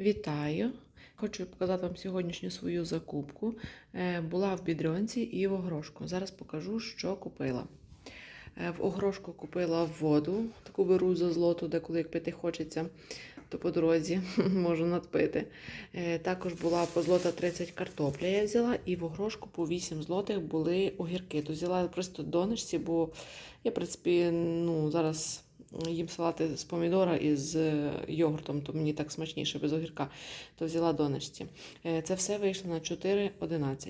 Вітаю! Хочу показати вам сьогоднішню свою закупку. Е, Була в Бідрьонці і в Огрошку. Зараз покажу, що купила. Е, В Огрошку купила воду, таку беру за злоту, деколи як пити хочеться, то по дорозі можу надпити. Е, Також була по злота 30 картопля я взяла, і в Огрошку по 8 злотих були огірки. То взяла просто донечці, бо я, в принципі, ну, зараз їм салати з помідора і з е, йогуртом, то мені так смачніше без огірка, то взяла донечці. Е, Це все вийшло на 4,11.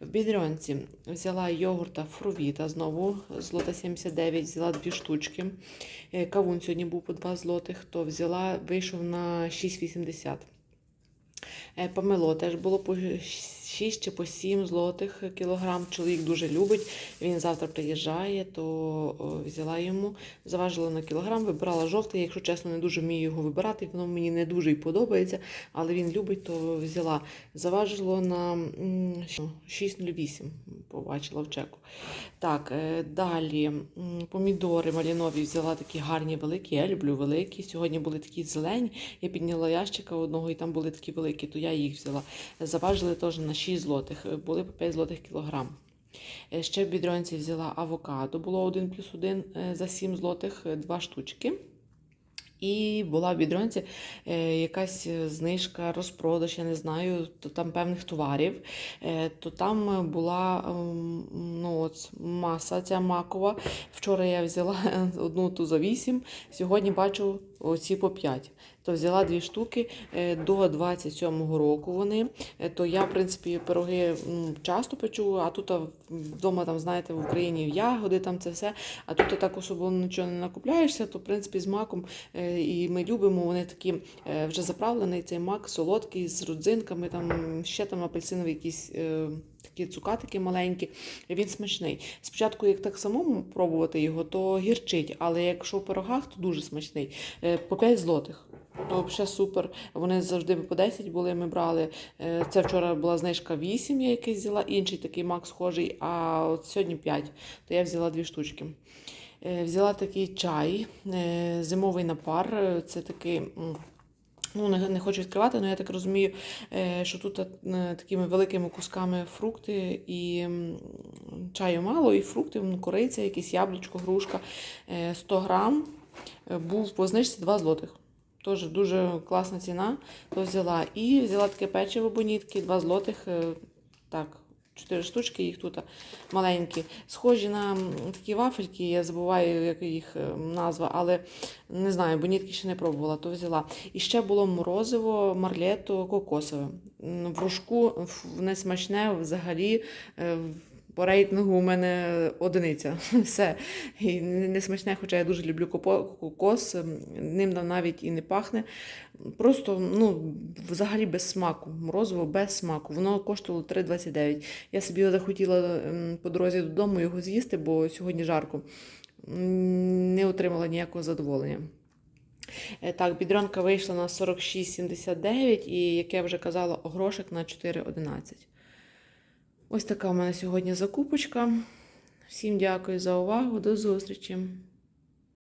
В бідрьонці взяла йогурта фрувіта знову, злота 79, взяла дві штучки. Е, Кавун сьогодні був по 2 злотих, то взяла, вийшов на 6,80. Е, Помело теж було по 6 чи по 7 злотих кілограм. Чоловік дуже любить. Він завтра приїжджає, то взяла йому, заважила на кілограм, вибирала жовтий. Якщо чесно, не дуже вмію його вибирати, воно мені не дуже й подобається, але він любить, то взяла. Заважило на 6,08, побачила в чеку. Так, е, далі помідори малінові взяла такі гарні великі. Я люблю великі. Сьогодні були такі зелені. Я підняла ящика одного, і там були такі великі, то я їх взяла. Заважили теж на 6 злотих, були по 5 злотих кілограм. Е, Ще в бідронці взяла авокадо, було 1 плюс 1 за 7 злотих, 2 штучки. І була в бідронці е, якась знижка, розпродаж, я не знаю, то там певних товарів. Е, то там була ем, ну, от, маса ця макова. Вчора я взяла одну ту за 8, сьогодні бачу оці по 5. То взяла дві штуки е, до 27-го року вони. Е, То я, в принципі, пироги часто печу, а тут вдома, там, знаєте, в Україні ягоди, там це все. А тут так особливо нічого не накупляєшся, то в принципі з маком е, і ми любимо. Вони такі вже заправлений цей мак, солодкий з родзинками, там ще там апельсинові якісь. Такі цукатики маленькі, він смачний. Спочатку, як так самому пробувати його, то гірчить, але якщо в пирогах, то дуже смачний. По 5 злотих. То взагалі супер. Вони завжди по 10 були, ми брали. Е, Це вчора була знижка 8, я якийсь взяла, інший такий мак схожий, а от сьогодні 5, то я взяла дві штучки. Е, Взяла такий чай, е, зимовий напар. Це такий. Ну, не, не хочу відкривати, але я так розумію, що тут такими великими кусками фрукти і чаю мало, і фрукти, м, кориця, якесь яблучко, грушка. Е, 100 грам був по знижці 2 злотих. Теж дуже класна ціна, то взяла. І взяла таке печиво бонітки, 2 злотих. е, Так, 4 штучки, їх тут маленькі. Схожі на такі вафельки, я забуваю, як їх е, назва, але не знаю, бонітки ще не пробувала, то взяла. І ще було морозиво, марлето, кокосове. В рожку ф- не смачне взагалі. е, в- По рейтингу у мене одиниця. Все. І не не смачне, хоча я дуже люблю кокос, ним навіть і не пахне. Просто ну, взагалі без смаку. Морозиво без смаку. Воно коштувало 3,29. Я собі захотіла по дорозі додому його з'їсти, бо сьогодні жарко. Не отримала ніякого задоволення. Е, Так, бідрянка вийшла на 46,79 і, як я вже казала, огрошик на 4,11. Ось така у мене сьогодні закупочка. Всім дякую за увагу. До зустрічі!